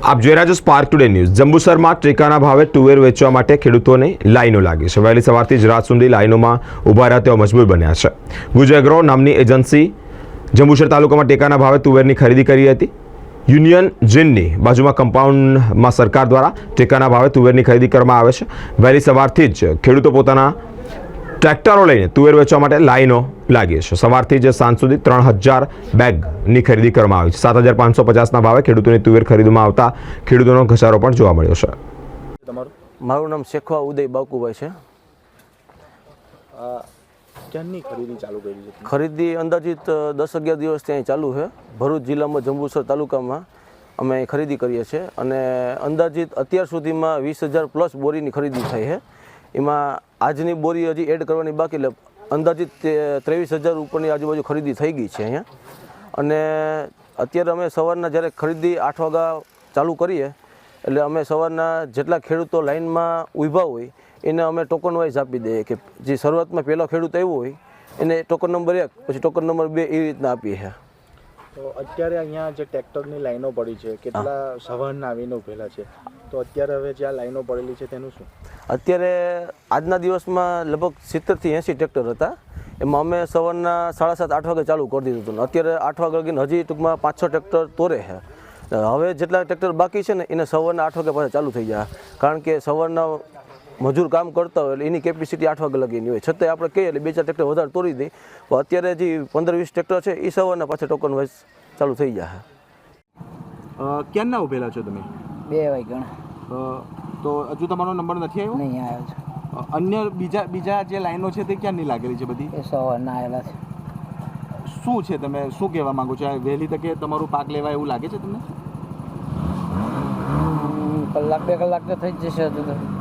આપ જોઈ રહ્યા છો સ્પાર્ક ટુડે ન્યૂઝ જંબુસરમાં ટેકાના ભાવે તુવેર વેચવા માટે ખેડૂતોને લાઈનો લાગી છે. વહેલી સવારથી જ રાત સુધી લાઈનોમાં ઊભા રહ્યા તેઓ મજબૂર બન્યા છે. ગુજેગ્રો નામની એજન્સી જંબુસર તાલુકામાં ટેકાના ભાવે તુવેરની ખરીદી કરી હતી. યુનિયન જીનની બાજુમાં કમ્પાઉન્ડમાં સરકાર દ્વારા ટેકાના ભાવે તુવેરની ખરીદી કરવામાં આવે છે. વહેલી સવારથી જ ખેડૂતો પોતાના ટ્રેક્ટરો લઈને તુવેર વેચવા માટે લાઈનો લાગી છે. સવારથી જ સાંજ સુધી ત્રણ હજાર બેગની ખરીદી કરવામાં આવી છે. સાત હજાર પાંચસો પચાસના ભાવે ખેડૂતોની તુવેર ખરીદવામાં આવતા ખેડૂતોનો ઘસારો પણ જોવા મળ્યો છે. તમારું? મારું નામ શેખવા ઉદય બાકુભાઈ છે. ક્યાંની ખરીદી ચાલુ કરી છે? ખરીદી અંદાજિત દસ અગિયાર દિવસ ત્યાં ચાલુ છે. ભરૂચ જિલ્લામાં જંબુસર તાલુકામાં અમે ખરીદી કરીએ છીએ અને અંદાજિત અત્યાર સુધીમાં વીસ હજાર પ્લસ બોરીની ખરીદી થઈ છે. એમાં આજની બોરી હજી એડ કરવાની બાકી એટલે અંદાજિત ત્રેવીસ હજાર ઉપરની આજુબાજુ ખરીદી થઈ ગઈ છે અહીંયા. અને અત્યારે અમે સવારના જ્યારે ખરીદી આઠ વાગ્યા ચાલુ કરીએ એટલે અમે સવારના જેટલા ખેડૂતો લાઇનમાં ઊભા હોય એને અમે ટોકન વાઇઝ આપી દઈએ કે જે શરૂઆતમાં પહેલો ખેડૂત આવ્યો હોય એને ટોકન નંબર એક પછી ટોકન નંબર બે એ રીતના આપીએ છીએ તો અત્યારે અહીંયા જે ટ્રેક્ટરની લાઈનો પડી છે કેટલા સવારના આવીને ઉભેલા છે? તો અત્યારે હવે જે આ લાઈનો પડેલી છે તેનું શું? અત્યારે આજના દિવસમાં લગભગ સિત્તેરથી એંસી ટ્રેક્ટર હતા. એમાં અમે સવારના સાડા સાત આઠ વાગે ચાલુ કરી દીધું હતું. અત્યારે આઠ વાગે લગીને હજી ટૂંકમાં પાંચ છ ટ્રેક્ટર તોરે છે. હવે જેટલા ટ્રેક્ટર બાકી છે ને એને સવારના આઠ વાગે પાછા ચાલુ થઈ જાય કારણ કે સવારના મજૂર કામ કરતા હોય એટલે એની કેપેસિટી આઠ વાગે લગીની હોય. છતાંય આપણે કહીએ એટલે બે ચાર ટ્રેક્ટર વધારે તોડી દઈએ પણ અત્યારે જે પંદર વીસ ટ્રેક્ટર છે એ સવારના પાછા ટોકન વાઇઝ ચાલુ થઈ જાય ક્યાંના ઉભેલા છો તમે? બે વાગ્યા તો હજુ તમારો નંબર નથી આવ્યો? નહીં આવ્યો છે. અન્ય બીજા બીજા જે લાઈનો છે તે ક્યાંની લાગેલી છે બધી? એ સવારના આવેલા છે. શું છે તમે શું કહેવા માંગો છો? વહેલી તકે તમારું પાક લેવાય એવું લાગે છે તમને? કલાક બે કલાક તો થઈ જ જશે હજુ તો.